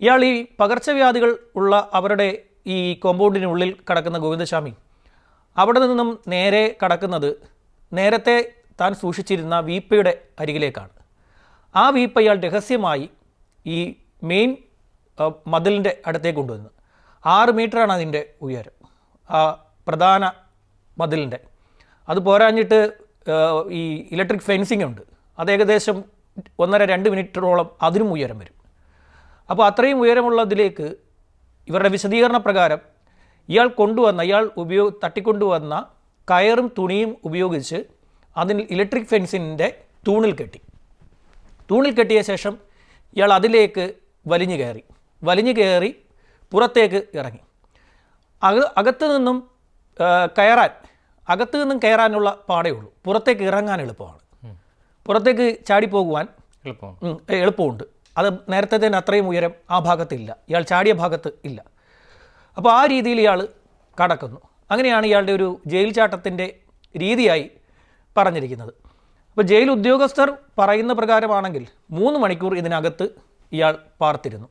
ഇയാൾ ഈ പകർച്ചവ്യാധികൾ ഉള്ള അവരുടെ ഈ കോമ്പൗണ്ടിനുള്ളിൽ കടക്കുന്ന ഗോവിന്ദസ്വാമി. അവിടെ നിന്നും നേരെ കടക്കുന്നത് നേരത്തെ താൻ സൂക്ഷിച്ചിരുന്ന വീപ്പയുടെ അരികിലേക്കാണ്. ആ വീപ്പ ഇയാൾ രഹസ്യമായി ഈ മെയിൻ മതിലിന്റെ അടുത്തേക്ക് കൊണ്ടുവന്നു. ആറ് മീറ്ററാണ് അതിന്റെ ഉയരം. ആ പ്രധാന മതിലിന്റെ അത് പോരാഞ്ഞിട്ട് ഈ ഇലക്ട്രിക് ഫെൻസിംഗ് ഉണ്ട്. അത് ഏകദേശം ഒന്നര രണ്ട് മിനിറ്ററോളം അതിനും ഉയരം വരും. അപ്പോൾ അത്രയും ഉയരമുള്ളതിലേക്ക് ഇവരുടെ വിശദീകരണ പ്രകാരം ഇയാൾ കൊണ്ടുവന്ന ഇയാൾ ഉപയോഗ തട്ടിക്കൊണ്ടുവന്ന കയറും തുണിയും ഉപയോഗിച്ച് അതിൽ ഇലക്ട്രിക് ഫെൻസിന്റെ തൂണിൽ കെട്ടി. തൂണിൽ കെട്ടിയ ശേഷം ഇയാൾ അതിലേക്ക് വലിഞ്ഞു കയറി. വലിഞ്ഞു കയറി പുറത്തേക്ക് ഇറങ്ങി. അക അകത്തു നിന്നും കയറാൻ അകത്ത് നിന്നും കയറാനുള്ള പാടേ ഉള്ളൂ. പുറത്തേക്ക് ഇറങ്ങാൻ എളുപ്പമാണ്. പുറത്തേക്ക് ചാടിപ്പോകുവാൻ പോകുവാൻ എളുപ്പമുണ്ട്. അത് നേരത്തെ അത്രയും ഉയരം ആ ഭാഗത്തില്ല. ഇയാൾ ചാടിയ ഭാഗത്ത് ഇല്ല. അപ്പോൾ ആ രീതിയിൽ ഇയാൾ കടക്കുന്നു. അങ്ങനെയാണ് ഇയാളുടെ ഒരു ജയിൽ ചാട്ടത്തിന്റെ രീതിയായി പറഞ്ഞിരിക്കുന്നത്. അപ്പോൾ ജയിൽ ഉദ്യോഗസ്ഥർ പറയുന്ന പ്രകാരമാണെങ്കിൽ മൂന്ന് മണിക്കൂർ ഇതിനകത്ത് ഇയാൾ പാർത്തിരുന്നു.